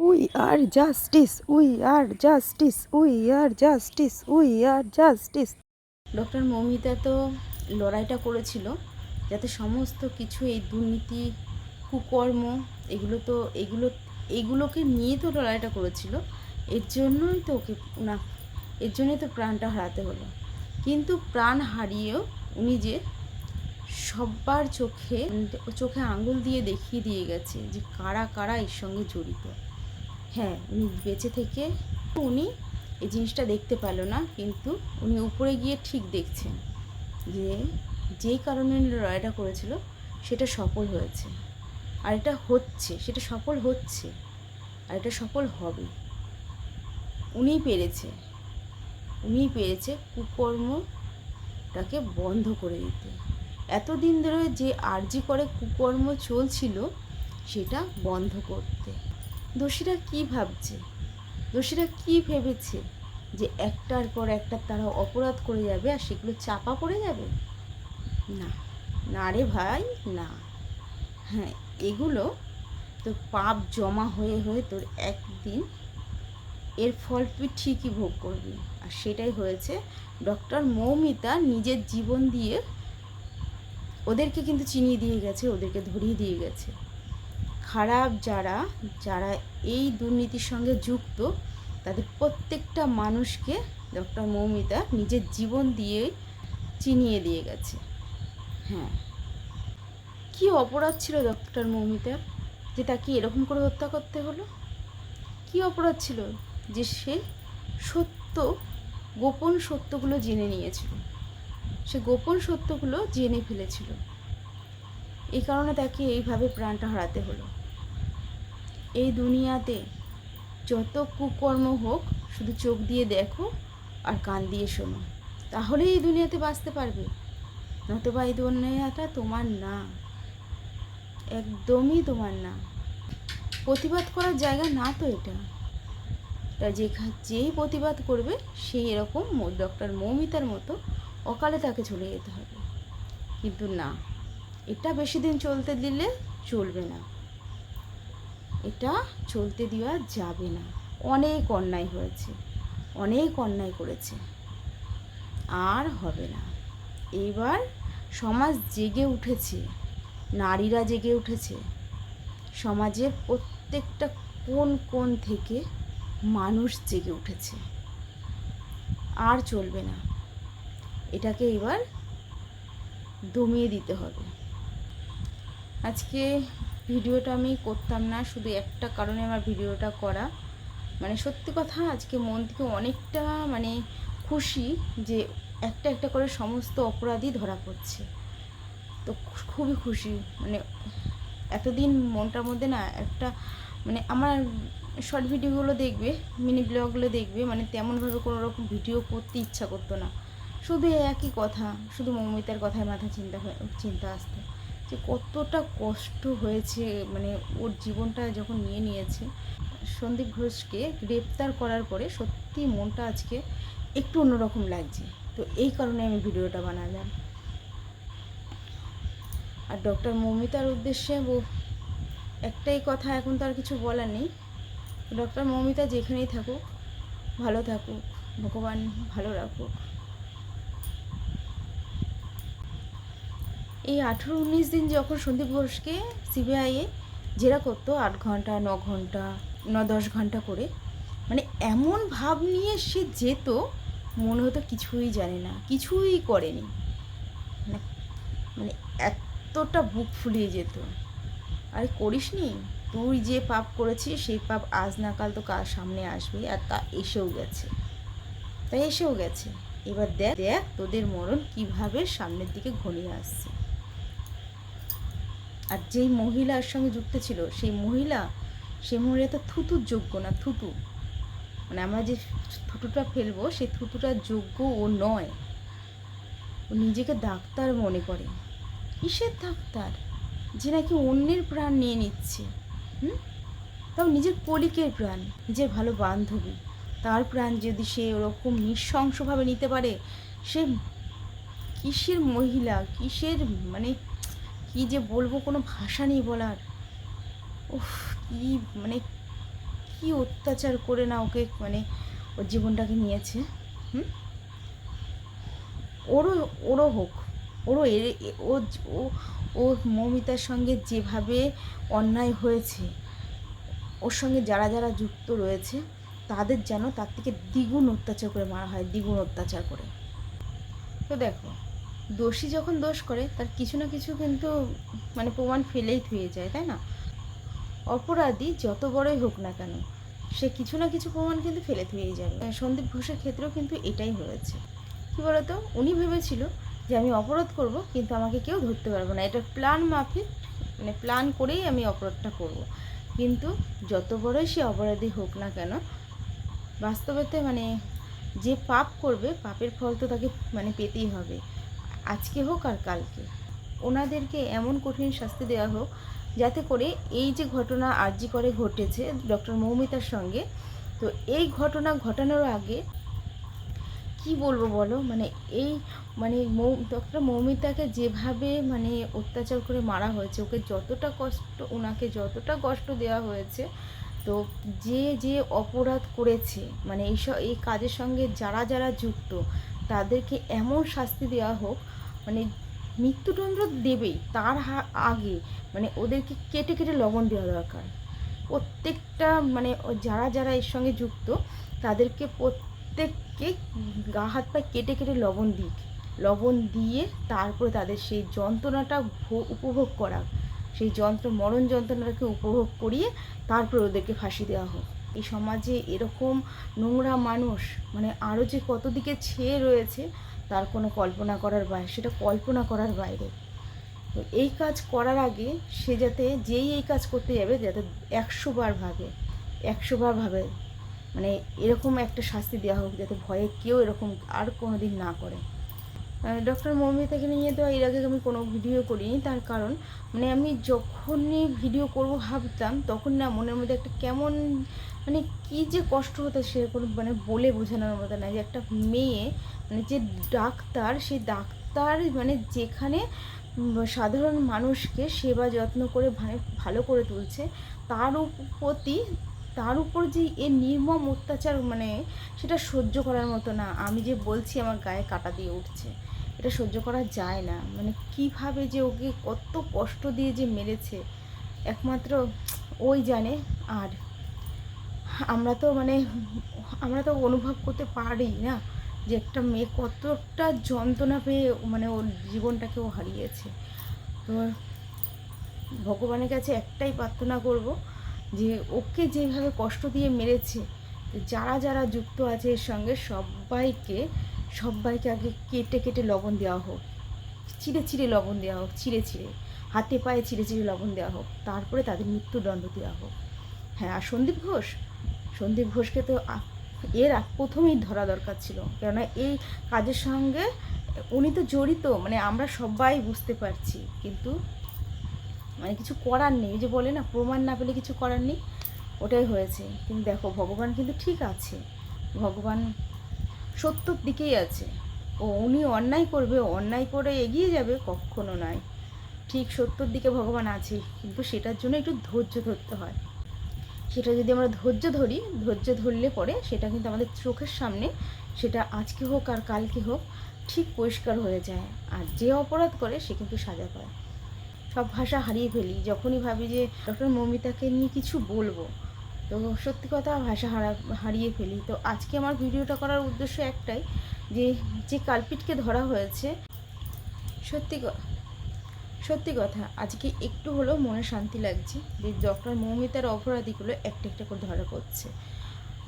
We are justice we are justice we are justice we are justice doctor Moumita তো লড়াইটা করেছিল, যাতে সমস্ত কিছু এই দুর্নীতি, কুকর্ম, এগুলো তো, এগুলো, এগুলোকে নিয়ে তো লড়াইটা করেছিল, এর জন্যই তো ওকে, না, এর জন্যই তো প্রাণটা হারাতে হলো। কিন্তু প্রাণ হারিয়েও উনি যে সব্বার চোখে চোখে আঙুল দিয়ে দেখিয়ে দিয়ে গেছে যে কারা কারা এর সঙ্গে জড়িত। হ্যাঁ উনি বেঁচে থেকে উনি এই জিনিসটা দেখতে পেল না, কিন্তু উনি উপরে গিয়ে ঠিক দেখছেন যে যেই কারণে লড়াইটা করেছিল, সেটা সফল হয়েছে। আর এটা হচ্ছে, সেটা সফল হচ্ছে, আর এটা সফল হবে। উনিই পেরেছে উনিই পেরেছে কুকর্মটাকে বন্ধ করে দিতে। এতদিন ধরে যে আর্জি করে কুকর্ম চলছিল, সেটা বন্ধ করতে। দোষীরা কি ভাবছে? দোষীরা কি ভেবেছে যে একটার পর একটা তারা অপরাধ করে যাবে আর সেগুলো চাপা পড়ে যাবে? না। না রে ভাই না। হ্যাঁ এগুলো তোর পাপ জমা হয়ে হয়ে তোর একদিন এর ফল তুই ঠিকই ভোগ করবি। আর সেটাই হয়েছে ডক্টর মৌমিতা নিজের জীবন দিয়ে ওদেরকে কিন্তু চিনিয়ে দিয়ে গেছে ওদেরকে ধরিয়ে দিয়ে গেছে। খারাপ যারা যারা এই দুর্নীতির সঙ্গে যুক্ত, তাদের প্রত্যেকটা মানুষকে ডক্টর মৌমিতা নিজের জীবন দিয়ে চিনিয়ে দিয়ে গেছে। হ্যাঁ। কি অপরাধ ছিল ডক্টর মৌমিতার যে তাকে এরকম করে হত্যা করতে হলো? কি অপরাধ ছিল যে সে সত্য, গোপন সত্যগুলো জেনে নিয়েছিল? সে গোপন সত্যগুলো জেনে ফেলেছিল। এই কারণে তাকে এইভাবে প্রাণটা হারাতে হলো। এই দুনিয়াতে যত কুকর্ম হোক, শুধু চোখ দিয়ে দেখো আর কান দিয়ে শোনো। তাহলে এই দুনিয়াতে বাঁচতে পারবে। নতুবা এই দুনিয়াটা তোমার না। একদমই তোমার না। প্রতিবাদ করার জায়গা না তো এটা। এটা যেখা যেই প্রতিবাদ করবে, সেই এরকম ডক্টর মৌমিতার মতো অকালে তাকে চলে যেতে হবে। কিন্তু না, এটা বেশি দিন চলতে দিলে চলবে না। এটা চলতে দেওয়া যাবে না। অনেক অন্যায় হয়েছে, অনেক অন্যায় করেছে। আর হবে না। এবার সমাজ জেগে উঠেছে, নারীরা জেগে উঠেছে। সমাজের প্রত্যেকটা কোন কোন থেকে মানুষ জেগে উঠেছে। আর চলবে না। এটাকে এবার দমিয়ে দিতে হবে। আজকে ভিডিওটা আমি করতাম না, শুধু একটা কারণে আমার ভিডিওটা করা। মানে সত্যি কথা, আজকে মন থেকে অনেকটা মানে খুশি যে একটা একটা করে সমস্ত অপরাধী ধরা পড়ছে। তো খুবই খুশি মানে এতদিন মনটার মধ্যে না একটা মানে আমার শর্ট ভিডিওগুলো দেখবে মিনি ব্লগগুলো দেখবে মানে তেমনভাবে কোনো রকম ভিডিও করতে ইচ্ছা করতো না। শুধু একই কথা, শুধু মৌমিতার কথায় মাথা চিন্তা চিন্তা আসতো। যে কতটা কষ্ট হয়েছে মানে ওর জীবনটা যখন নিয়ে নিয়েছে। সন্দীপ ঘোষকে গ্রেপ্তার করার পরে সত্যি মনটা আজকে একটু অন্যরকম লাগছে। তো এই কারণে আমি ভিডিওটা বানালাম। আর ডক্টর মৌমিতার উদ্দেশ্যে একটাই কথা এখন তো আর কিছু বলার নেই। ডক্টর মৌমিতা যেখানেই থাকুক, ভালো থাকুক, ভগবান ভালো রাখুক। এই আঠেরো উনিশ দিন যখন সন্দীপ ঘোষকে সিবিআইয়ে জেরা করতো, আট ঘণ্টা, ন ঘণ্টা, ন দশ ঘণ্টা করে মানে এমন ভাব নিয়ে সে যেত, মনে হতো কিছুই জানে না, কিছুই করেনি। মানে মানে এতটা বুক ফুলিয়ে যেত। আরে করিস নি তুই যে পাপ করেছিস, সেই পাপ আজ না কাল তো কার সামনে আসবে? আর তা এসেও গেছে। তাই এসেও গেছে। এবার দেখ দেখ তোদের মরণ কীভাবে সামনের দিকে ঘনিয়ে আসছে। আর যেই মহিলার সঙ্গে যুক্ত ছিল, সেই মহিলা সেই মহিলা তো থুতুর যোগ্য না, থুতু। মানে আমরা যে থুতুটা ফেলব, সেই থুতুটার যোগ্য ও নয়। ও নিজেকে ডাক্তার মনে করে। কিসের ডাক্তার? যে নাকি অন্যের প্রাণ নিয়ে নিচ্ছে। হুম? তাও নিজের কলিকের প্রাণ, নিজের ভালো বান্ধবী। তার প্রাণ যদি সে ওরকম নৃশংসভাবে নিতে পারে, সে কিসের মহিলা, কিসের মানে কি যে বলব, কোনো ভাষা নেই বলার। উফ, কি মানে কি অত্যাচার করে না ওকে মানে ওর জীবনটাকে নিয়েছে, হুম? ওরও ওরও হোক, ওরও ও ও মৌমিতার সঙ্গে যেভাবে অন্যায় হয়েছে, ওর সঙ্গে যারা যারা যুক্ত রয়েছে, তাদের যেন তার থেকে দ্বিগুণ অত্যাচার করে মারা হয়, দ্বিগুণ অত্যাচার করে। তো দেখো দোষী যখন দোষ করে, তার কিছু না কিছু কিন্তু মানে প্রমাণ ফেলেই থুয়ে যায়, তাই না? অপরাধী যত বড়ই হোক না কেন, সে কিছু না কিছু প্রমাণ কিন্তু ফেলে থুয়েই যাবে। সন্দীপ ঘোষের ক্ষেত্রেও কিন্তু এটাই হয়েছে। কী বলতো? উনি ভেবেছিল যে আমি অপরাধ করব, কিন্তু আমাকে কেউ ধরতে পারবে না। এটা প্ল্যান মাফিক মানে প্ল্যান করেই আমি অপরাধটা করব। কিন্তু যত বড়ই সে অপরাধী হোক না কেন, বাস্তবেতে মানে যে পাপ করবে, পাপের ফল তো তাকে মানে পেতেই হবে। আজকে হোক আর কালকে। ওনাদেরকে এমন কঠিন শাস্তি দেওয়া হোক যাতে করে এই যে ঘটনা আরজি করে ঘটেছে ডক্টর মৌমিতার সঙ্গে, তো এই ঘটনা ঘটানোর আগে কি বলব বলো? মানে এই মানে মৌ, ডক্টর মৌমিতাকে যেভাবে মানে অত্যাচার করে মারা হয়েছে, ওকে যতটা কষ্ট, ওনাকে যতটা কষ্ট দেওয়া হয়েছে, তো যে যে অপরাধ করেছে মানে এইসব, এই কাজের সঙ্গে যারা যারা যুক্ত, তাদেরকে এমন শাস্তি দেওয়া হোক মানে মৃত্যুদণ্ড দেবেই তার আগে। মানে ওদেরকে কেটে কেটে লবণ দেওয়া দরকার। প্রত্যেকটা মানে যারা যারা এর সঙ্গে যুক্ত, তাদেরকে প্রত্যেককে গা, হাত, পা কেটে কেটে লবণ দিক। লবণ দিয়ে তারপরে তাদের সেই যন্ত্রণাটা উপভোগ করা। সেই যন্ত্র, মরণ যন্ত্রণাটাকে উপভোগ করিয়ে তারপরে ওদেরকে ফাঁসি দেওয়া হোক। এই সমাজে এরকম নোংরা মানুষ মানে আরও যে কত দিকে ছেয়ে রয়েছে তার কোনো কল্পনা করার বাইরে সেটা কল্পনা করার বাইরে। তো এই কাজ করার আগে সে যাতে যেই এই কাজ করতে যাবে যাতে একশো বার ভাবে, একশো বার ভাবে। মানে এরকম একটা শাস্তি দেওয়া হোক, যাতে ভয়ে কেউ এরকম আর কোনো দিন না করে। ডক্টর মৌমিতাকে নিয়ে তো এর আগে আমি কোনো ভিডিও করিনি, তার কারণ মানে আমি যখনই ভিডিও করব ভাবতাম, তখন না মনের মধ্যে একটা কেমন মানে কি যে কষ্ট হতো সেরকম মানে বলে বোঝানোর মতো না, যে একটা মেয়ে মানে যে ডাক্তার, সেই ডাক্তার মানে যেখানে সাধারণ মানুষকে সেবা যত্ন করে ভালো ভালো করে তুলছে, তার প্রতি তার উপর যে এ নির্মম অত্যাচার মানে সেটা সহ্য করার মতো না। আমি যে বলছি আমার গায়ে কাটা দিয়ে উঠছে, এটা সহ্য করা যায় না। মানে কীভাবে যে ওকে কত কষ্ট দিয়ে যে মেরেছে, একমাত্র ওই জানে। আর আমরা তো মানে আমরা তো অনুভব করতে পারি না যে একটা মেয়ে কতটা যন্ত্রণা পেয়ে মানে ওর জীবনটাকে ও হারিয়েছে। তো ভগবানের কাছে একটাই প্রার্থনা করব যে ওকে যেভাবে কষ্ট দিয়ে মেরেছে, যারা যারা যুক্ত আছে এর সঙ্গে সবাইকে সবাইকে আগে কেটে কেটে লবণ দেওয়া হোক। চিড়ে চিড়ে লবণ দেওয়া হোক চিড়ে চিড়ে হাতে পায়ে চিড়ে চিড়ে লবণ দেওয়া হোক। তারপরে তাদের মৃত্যুদণ্ড দেওয়া হোক। হ্যাঁ আর সন্দীপ ঘোষ? সন্দীপ ঘোষকে তো এর প্রথমেই ধরা দরকার ছিল। কেননা এই কাজের সঙ্গে উনি তো জড়িত মানে আমরা সবাই বুঝতে পারছি। কিন্তু মানে কিছু করার নেই। যে বলে না, প্রমাণ না পেলে কিছু করার নেই, ওটাই হয়েছে। কিন্তু দেখো, ভগবান কিন্তু ঠিক আছে। ভগবান সত্যর দিকেই আছে। ও, উনি অন্যায় করবে অন্যায় করে এগিয়ে যাবে, কখনো নয়। ঠিক সত্যর দিকে ভগবান আছে, কিন্তু সেটার জন্য একটু ধৈর্য ধরতে হয়। সেটা যদি আমরা ধৈর্য ধরি, ধৈর্য ধরলে পরে সেটা কিন্তু আমাদের চোখের সামনে সেটা আজকে হোক আর কালকে হোক ঠিক পরিষ্কার হয়ে যায়। আর যে অপরাধ করে, সে কিন্তু সাজা পায়। সব ভাষা হারিয়ে ফেলি। যখনই ভাবি যে ডক্টর মৌমিতাকে নিয়ে কিছু বলব, তো সত্যি কথা ভাষা হারা, হারিয়ে ফেলি। তো আজকে আমার ভিডিওটা করার উদ্দেশ্য একটাই যে যে কালপিটকে ধরা হয়েছে, সত্যি সত্যি কথা, আজকে একটু হলেও মনে শান্তি লাগছে যে ডক্টর মৌমিতার অপরাধীগুলো একটা একটা করে ধরা পড়ছে।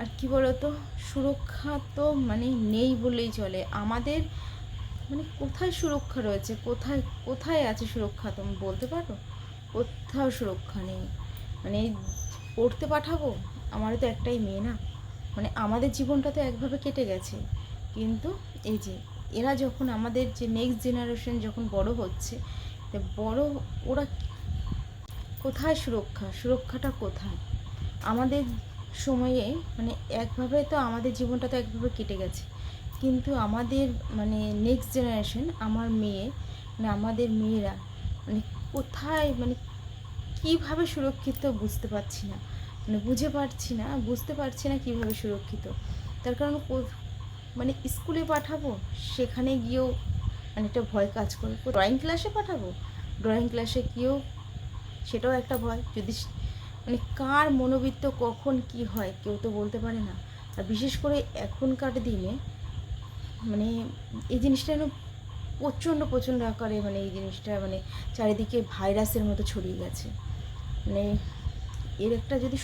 আর কি বলতো? সুরক্ষা তো মানে নেই বললেই চলে। আমাদের মানে কোথায় সুরক্ষা রয়েছে? কোথায় কোথায় আছে সুরক্ষা তুমি বলতে পারো? কোথাও সুরক্ষা নেই। মানে পড়তে পাঠাবো? আমারও তো একটাই মেয়ে না। মানে আমাদের জীবনটা তো একভাবে কেটে গেছে। কিন্তু এই যে এরা যখন আমাদের যে নেক্সট জেনারেশন যখন বড় হচ্ছে, তো বড় ওরা কোথায় সুরক্ষা? সুরক্ষাটা কোথায়? আমাদের সময়ে মানে একভাবে তো আমাদের জীবনটা তো একভাবে কেটে গেছে। কিন্তু আমাদের মানে নেক্সট জেনারেশন আমার মেয়ে মানে আমাদের মেয়েরা মানে কোথায় মানে কীভাবে সুরক্ষিত বুঝতে পারছি না। মানে বুঝে পারছি না, বুঝতে পারছি না কীভাবে সুরক্ষিত। তার কারণ মানে স্কুলে পাঠাবো, সেখানে গিয়েও মানে একটা ভয় কাজ করে। ড্রয়িং ক্লাসে পাঠাবো ড্রয়িং ক্লাসে গিয়েও সেটাও একটা ভয়। যদি মানে কার মনোবৃত্ত কখন কি হয়, কেউ তো বলতে পারে না। আর বিশেষ করে এখনকার দিনে মানে এই জিনিসটা যেন প্রচণ্ড প্রচণ্ড আকারে মানে এই জিনিসটা মানে চারিদিকে ভাইরাসের মতো ছড়িয়ে গেছে। মানে এর একটা যদি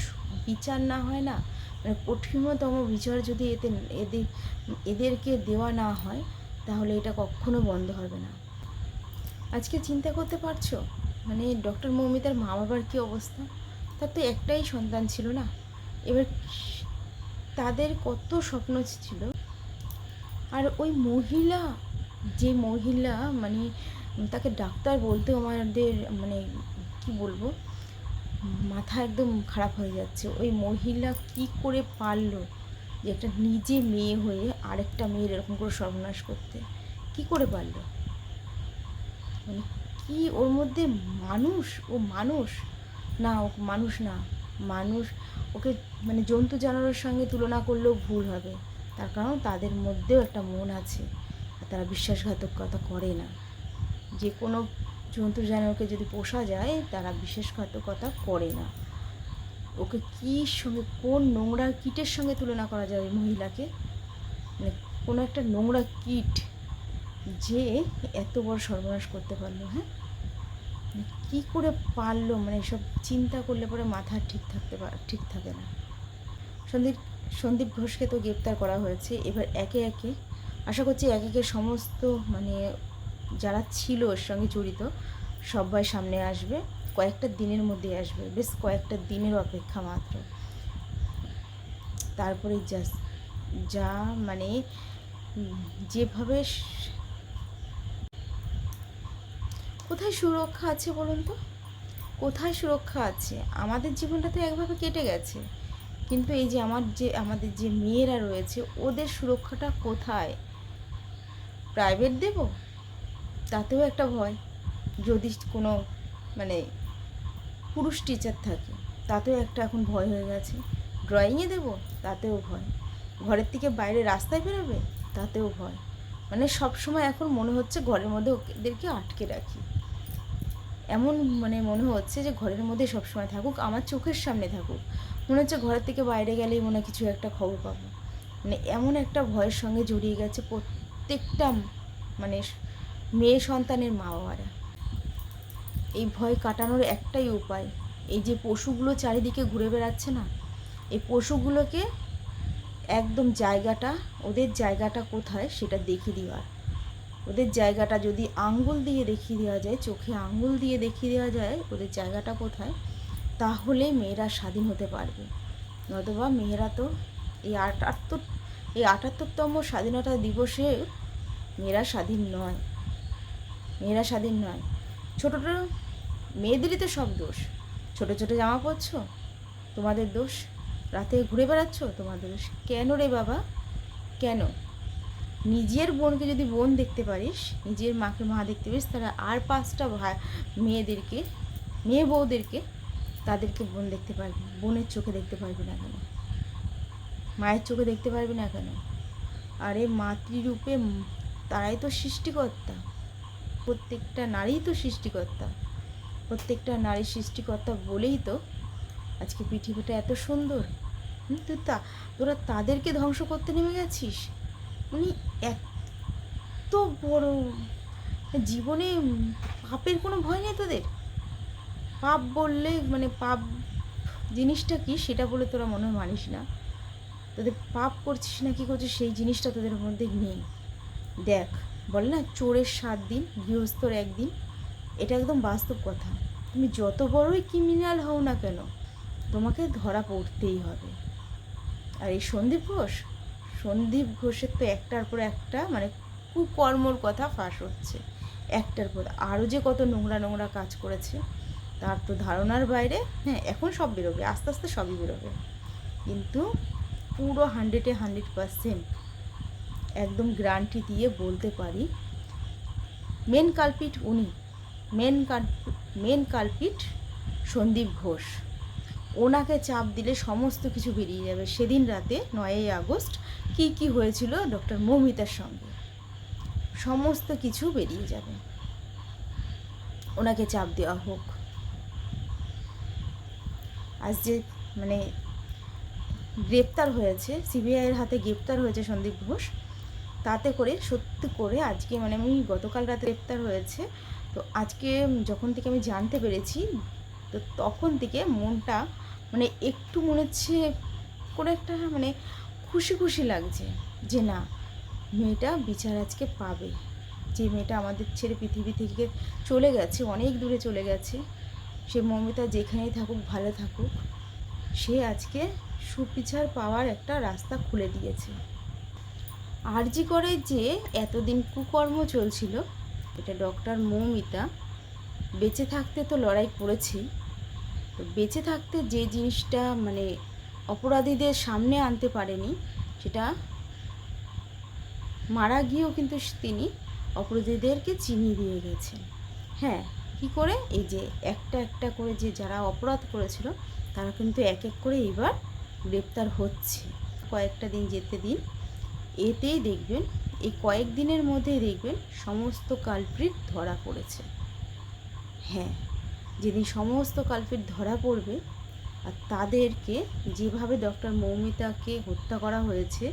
বিচার না হয় না মানে কঠিনতম বিচার যদি এতে এদের এদেরকে দেওয়া না হয়, তাহলে এটা কখনো বন্ধ হবে না। আজকে চিন্তা করতে পারছ? মানে ডক্টর মৌমিতার মা বাবার কী অবস্থা? তার তো একটাই সন্তান ছিল না। এবার তাদের কত স্বপ্ন ছিল আর ওই মহিলা, যে মহিলা মানে তাকে ডাক্তার বলতেও আমাদের মানে কি বলব, মাথা একদম খারাপ হয়ে যাচ্ছে। ওই মহিলা কি করে পারল যে একটা নিজে মেয়ে হয়ে আরেকটা মেয়ের এরকম করে সর্বনাশ করতে? কি করে পারল? মানে কি ওর মধ্যে মানুষ? ও মানুষ? না, ও মানুষ না। মানুষ, ওকে মানে জন্তু জানোয়ারের সঙ্গে তুলনা করলেও ভুল হবে। তার কারণ তাদের মধ্যেও একটা মন আছে, আর তারা বিশ্বাসঘাতকতা করে না। যে কোনো জন্তু জানোয়ারকে যদি পোষা যায়, তারা বিশ্বাসঘাতকতা করে না। ওকে কী সঙ্গে, কোন নোংরা কীটের সঙ্গে তুলনা করা যায় মহিলাকে? মানে কোনো একটা নোংরা কীট যে এত বড় সর্বনাশ করতে পারল হ্যাঁ? মানে কী করে পারল? মানে এসব চিন্তা করলে পরে মাথা ঠিক থাকতে পার ঠিক থাকে না। সন্দীপ সন্দীপ ঘোষকে তো গ্রেপ্তার করা হয়েছে। এবার একে একে, আশা করছি একে একে সমস্ত মানে যারা ছিল ওর সঙ্গে জড়িত, সবাই সামনে আসবে। কয়েকটা দিনের মধ্যে আসবে, বেশ কয়েকটা দিনের অপেক্ষা মাত্র। তারপরে যা যা মানে যেভাবে কোথায় সুরক্ষা আছে বলুন তো? কোথায় সুরক্ষা আছে? আমাদের জীবনটা তো একভাবে কেটে গেছে। কিন্তু এই যে আমার যে, আমাদের যে মেয়েরা রয়েছে, ওদের সুরক্ষাটা কোথায়? প্রাইভেট দেব? তাতেও একটা ভয়। যদি কোনো মানে পুরুষ টিচার থাকে, তাতেও একটা এখন ভয় হয়ে গেছে। ড্রয়িংয়ে দেবো? তাতেও ভয়। ঘরের থেকে বাইরে রাস্তায় বেরোবে? তাতেও ভয়। মানে সব সময় এখন মনে হচ্ছে ঘরের মধ্যে ওদেরকে আটকে রাখি। এমন মানে মনে হচ্ছে যে ঘরের মধ্যে সবসময় থাকুক, আমার চোখের সামনে থাকুক। মনে হচ্ছে ঘরের থেকে বাইরে গেলেই মনে কিছু একটা খবর পাবো। মানে এমন একটা ভয়ের সঙ্গে জড়িয়ে গেছে প্রত্যেকটা মানে মেয়ে সন্তানের মা বাবারা। এই ভয় কাটানোর একটাই উপায়, এই যে পশুগুলো চারিদিকে ঘুরে বেড়াচ্ছে না, এই পশুগুলোকে একদম জায়গাটা, ওদের জায়গাটা কোথায় সেটা দেখিয়ে দেওয়ার ওদের জায়গাটা যদি আঙ্গুল দিয়ে দেখিয়ে দেওয়া যায়, চোখে আঙ্গুল দিয়ে দেখিয়ে দেওয়া যায়, ওদের জায়গাটা কোথায় তাহলে মেয়েরা স্বাধীন হতে পারবে। নতুবা মেয়েরা তো এই আটাত্তর, এই আটাত্তরতম স্বাধীনতা দিবসে মেয়েরা স্বাধীন নয়। মেয়েরা স্বাধীন নয়। ছোটো ছোটো মেয়েদেরই তো সব দোষ। ছোটো ছোটো জামা পরছো, তোমাদের দোষ। রাতে ঘুরে বেড়াচ্ছ, তোমাদের দোষ। কেন রে বাবা? কেন? নিজের বোনকে যদি বোন দেখতে পারিস, নিজের মাকে মা দেখতে পারিস তারা আর পাঁচটা ভাই, মেয়েদেরকে, মেয়ে বউদেরকে তাদেরকে বোন দেখতে পারবি বোনের চোখে দেখতে পারবি না কেন? মায়ের চোখে দেখতে পারবি না কেন? আরে মাতৃরূপে তারাই তো সৃষ্টিকর্তা। প্রত্যেকটা নারীই তো সৃষ্টিকর্তা। প্রত্যেকটা নারী সৃষ্টিকর্তা বলেই তো আজকে পৃথিবীটা এত সুন্দর। তুই তা তোরা তাদেরকে ধ্বংস করতে নেমে গেছিস? উনি এত বড়, জীবনে পাপের কোনো ভয় নেই তোদের? পাপ বললে মানে পাপ জিনিসটা কি সেটা বলে তোরা মনে হয় মানিস না। তোদের পাপ করছিস না, কি করছিস সেই জিনিসটা তোদের মধ্যে নেই। দেখ, বলে না চোরের সাত দিন, গৃহস্থর একদিন, এটা একদম বাস্তব কথা। তুমি যত বড়ই ক্রিমিনাল হও না কেন, তোমাকে ধরা পড়তেই হবে। আর এই সন্দীপ ঘোষ? সন্দীপ ঘোষের তো একটার পর একটা মানে কুকর্মর কথা ফাঁস হচ্ছে। একটার পর আরও যে কত নোংরা নোংরা কাজ করেছে তার তো ধারণার বাইরে হ্যাঁ এখন সব বেরোবে, আস্তে আস্তে সবই বেরোবে। কিন্তু পুরো হান্ড্রেডে হান্ড্রেড পারসেন্ট একদম গ্যারান্টি দিয়ে বলতে পারি মেন কালপিট উনি main main culprit Sandip Ghosh. ওনাকে চাপ দিলে সমস্ত কিছু বেরিয়ে যাবে। সেদিন রাতে নয়ই আগস্ট কি কি হয়েছিল ডক্টর মৌমিতার সঙ্গে? সমস্ত কিছু বেরিয়ে যাবে। ওনাকে চাপ দেওয়া হোক। আজ যে মানে গ্রেপ্তার হয়েছে, সিবিআইয়ের হাতে গ্রেপ্তার হয়েছে সন্দীপ ঘোষ, তাতে করে, সত্যি করে আজকে মানে আমি গতকাল রাতে গ্রেপ্তার হয়েছে। তো আজকে যখন থেকে আমি জানতে পেরেছি, তো তখন থেকে মনটা মানে একটু মনে হচ্ছে, কোনো একটা মানে খুশি খুশি লাগছে যে, না, মেয়েটা বিচার আজকে পাবে। যে মেয়েটা আমাদের ছেড়ে পৃথিবী থেকে চলে গেছে, অনেক দূরে চলে গেছে। সে মমিতা যেখানেই থাকুক, ভালো থাকুক, সে আজকে সুপিছার পাওয়ার একটা রাস্তা খুলে দিয়েছে। আরজি করে যে এতদিন কুকর্ম চলছিল, এটা ডক্টর মৌমিতা বেঁচে থাকতে তো লড়াই করেছি। তো বেঁচে থাকতে যে জিনিসটা মানে অপরাধীদের সামনে আনতে পারেনি, সেটা মারা গিয়েও কিন্তু তিনি অপরাধীদেরকে চিনিয়ে দিয়ে গেছেন। হ্যাঁ কি করে? এই যে একটা একটা করে যে যারা অপরাধ করেছিল, তারা কিন্তু এক এক করে এবার গ্রেপ্তার হচ্ছে। কয়েকটা দিন যেতে দিন। এতেই দেখবেন, এই কয়েক দিনের মধ্যেই দেখবেন সমস্ত কালপ্রিট ধরা পড়েছে। হ্যাঁ যেদিন সমস্ত কালপ্রিট ধরা পড়বে আর তাদেরকে যেভাবে ডক্টর মৌমিতাকে হত্যা করা হয়েছে,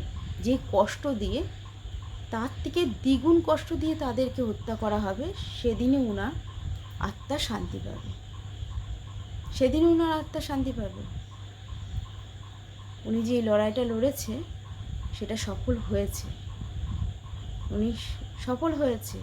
যে কষ্ট দিয়ে, তার থেকে দ্বিগুণ কষ্ট দিয়ে তাদেরকে হত্যা করা হবে সেদিনে ওনার আত্মা শান্তি পাবে। সেদিন ওনার আত্মা শান্তি পাবে। উনি যে লড়াইটা লড়েছে, সেটা সফল হয়েছে। উনি সফল হয়েছে।